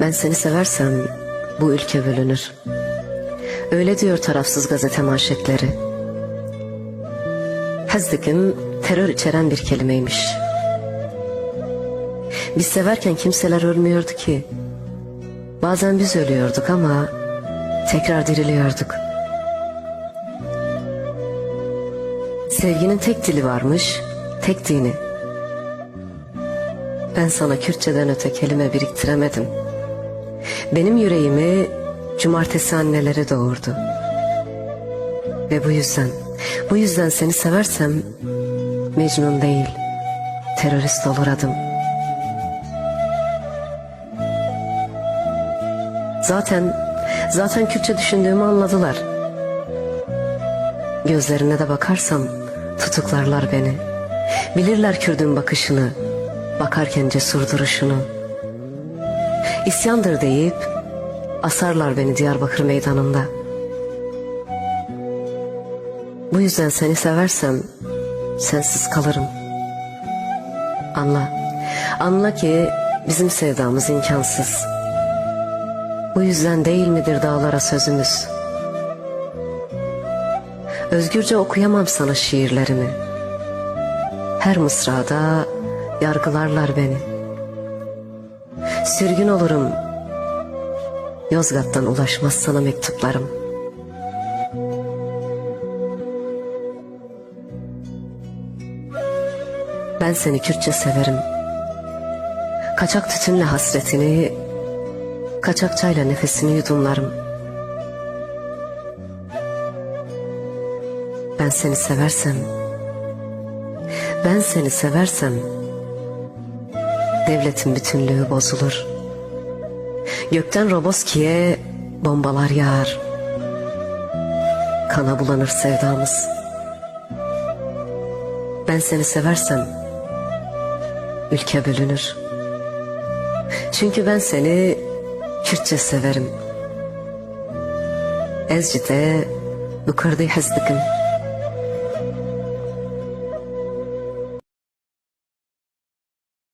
Ben seni seversem bu ülke bölünür. Öyle diyor tarafsız gazete manşetleri. Hazdikim terör içeren bir kelimeymiş. Biz severken kimseler ölmüyordu ki. Bazen biz ölüyorduk ama tekrar diriliyorduk. Sevginin tek dili varmış, tek dini. Ben sana Kürtçeden öte kelime biriktiremedim. Benim yüreğimi cumartesi anneleri doğurdu. Ve bu yüzden, bu yüzden seni seversem Mecnun değil, terörist olur adım. Zaten, zaten Kürtçe düşündüğümü anladılar. Gözlerine de bakarsam tutuklarlar beni. Bilirler Kürdün bakışını, bakarken cesur duruşunu. İsyandır deyip asarlar beni Diyarbakır meydanında. Bu yüzden seni seversem sensiz kalırım. Anla, anla ki bizim sevdamız imkansız. Bu yüzden değil midir dağlara sözümüz? Özgürce okuyamam sana şiirlerimi. Her mısrada yargılarlar beni. Sürgün olurum. Yozgat'tan ulaşmaz sana mektuplarım. Ben seni Kürtçe severim. Kaçak tütünle hasretini, kaçak çayla nefesini yudumlarım. Ben seni seversem, ben seni seversem, devletin bütünlüğü bozulur. Gökten Roboski'ye bombalar yağar. Kana bulanır sevdamız. Ben seni seversem, ülke bölünür. Çünkü ben seni Kürtçe severim. Ezcide yukarıda hazdıkım.